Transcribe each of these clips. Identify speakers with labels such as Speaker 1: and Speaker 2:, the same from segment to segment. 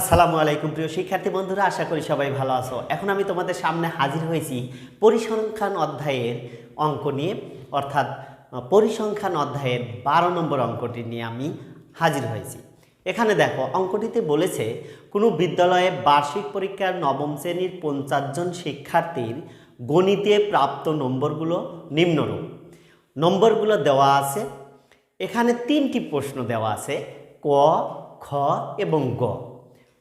Speaker 1: আসসালামু আলাইকুম প্রিয় শিক্ষার্থী বন্ধুরা আশা করি সবাই ভালো আছো এখন আমি তোমাদের সামনে হাজির হয়েছি পরিসংখ্যান অধ্যায়ের অঙ্ক নিয়ে অর্থাৎ পরিসংখ্যান অধ্যায়ের বারো নম্বর অঙ্কটি নিয়ে আমি হাজির হয়েছি এখানে দেখো অঙ্কটিতে বলেছে কোনো বিদ্যালয়ে বার্ষিক পরীক্ষার নবম শ্রেণীর পঞ্চাশ জন শিক্ষার্থীর গণিতে প্রাপ্ত নম্বরগুলো নিম্নরূপ নম্বরগুলো দেওয়া আছে এখানে তিনটি প্রশ্ন দেওয়া আছে ক খ এবং গ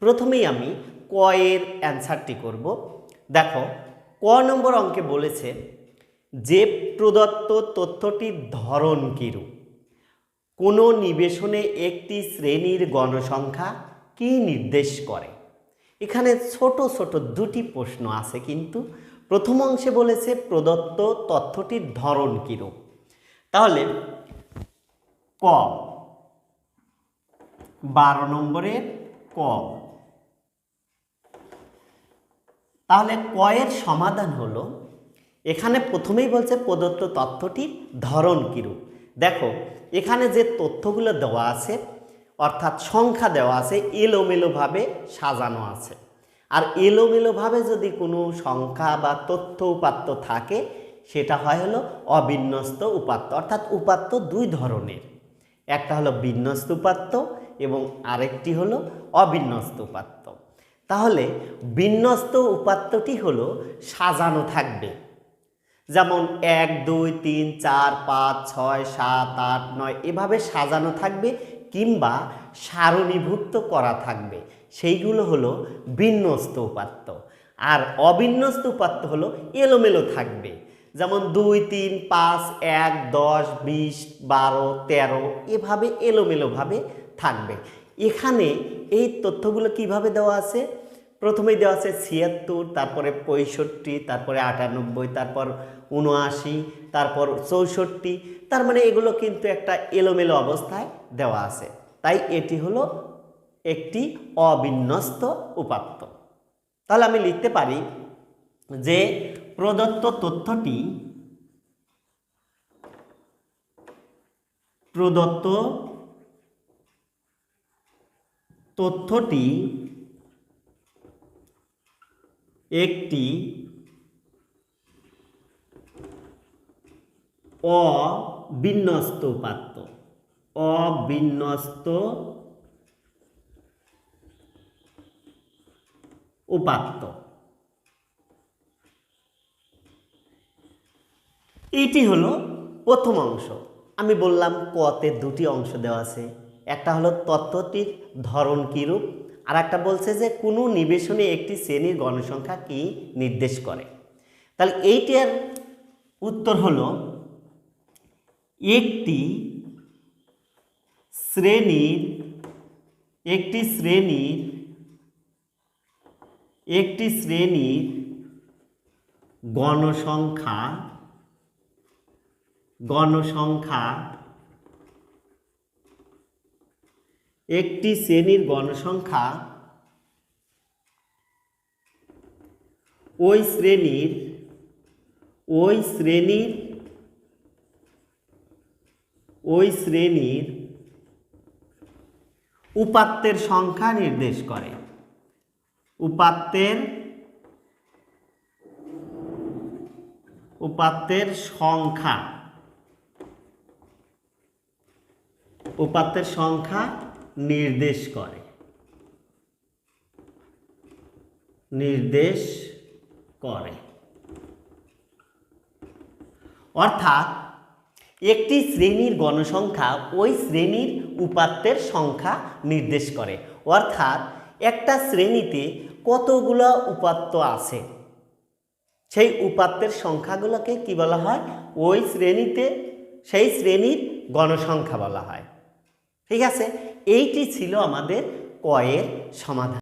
Speaker 1: প্রথমেই আমি ক এর অ্যান্সারটি করব দেখো ক নম্বর অঙ্কে বলেছে যে প্রদত্ত তথ্যটির ধরন কিরূপ কোনো নিবেশনে একটি শ্রেণীর গণসংখ্যা কি নির্দেশ করে এখানে ছোট ছোট দুটি প্রশ্ন আছে কিন্তু প্রথম অংশে বলেছে প্রদত্ত তথ্যটির ধরন কিরূপ তাহলে ক বারো নম্বরের ক তাহলে কয়ের সমাধান হলো এখানে প্রথমেই বলছে প্রদত্ত তথ্যটির ধরন কিরূপ দেখো এখানে যে তথ্যগুলো দেওয়া আছে অর্থাৎ সংখ্যা দেওয়া আছে এলোমেলোভাবে সাজানো আছে আর এলোমেলোভাবে যদি কোনো সংখ্যা বা তথ্য উপাত্ত থাকে সেটা হয় হলো অবিন্যস্ত উপাত্ত অর্থাৎ উপাত্ত দুই ধরনের একটা হলো বিন্যস্ত উপাত্ত এবং আরেকটি হলো অবিন্যস্ত উপাত্ত তাহলে বিন্যস্ত উপাত্তটি হলো সাজানো থাকবে যেমন এক দুই তিন চার পাঁচ ছয় সাত আট নয় এভাবে সাজানো থাকবে কিংবা সারণীভুক্ত করা থাকবে সেইগুলো হলো বিন্যস্ত উপাত্ত আর অবিন্যস্ত উপাত্ত হলো এলোমেলো থাকবে যেমন দুই তিন পাঁচ এক দশ বিশ বারো তেরো এভাবে এলোমেলোভাবে থাকবে এখানে এই তথ্যগুলো কিভাবে দেওয়া আছে প্রথমেই দেওয়া আছে ছিয়াত্তর তারপরে পঁয়ষট্টি তারপরে আটানব্বই তারপর উনআশি তারপর চৌষট্টি তার মানে এগুলো কিন্তু একটা এলোমেলো অবস্থায় দেওয়া আছে তাই এটি হলো একটি অবিন্যস্ত উপাত্ত তাহলে আমি লিখতে পারি যে প্রদত্ত তথ্যটি প্রদত্ত তথ্যটি একটি অবিন্যস্ত উপাত্ত অবিন্যস্ত উপাত্ত এটি হলো প্রথম অংশ আমি বললাম কতে দুটি অংশ দেওয়া আছে একটা হলো তত্ত্বটির ধরন কীরূপ আর একটা বলছে যে কোনো নিবেশনে একটি শ্রেণীর গণসংখ্যা কি নির্দেশ করে তাহলে এইটার উত্তর হলো একটি শ্রেণীর একটি শ্রেণীর একটি শ্রেণীর গণসংখ্যা গণসংখ্যা একটি শ্রেণীর গণসংখ্যা ওই শ্রেণীর ওই শ্রেণীর ওই শ্রেণীর উপাত্তের সংখ্যা নির্দেশ করে উপাত্তের উপাত্তের সংখ্যা উপাত্তের সংখ্যা নির্দেশ করে নির্দেশ করে অর্থাৎ একটি শ্রেণীর গণসংখ্যা ওই শ্রেণীর উপাত্তের সংখ্যা নির্দেশ করে অর্থাৎ একটা শ্রেণীতে কতগুলো উপাত্ত আছে সেই উপাত্তের সংখ্যাগুলোকে কি বলা হয় ওই শ্রেণীতে সেই শ্রেণীর গণসংখ্যা বলা হয় ঠিক আছে এইটি ছিল আমাদের কয়ের সমাধান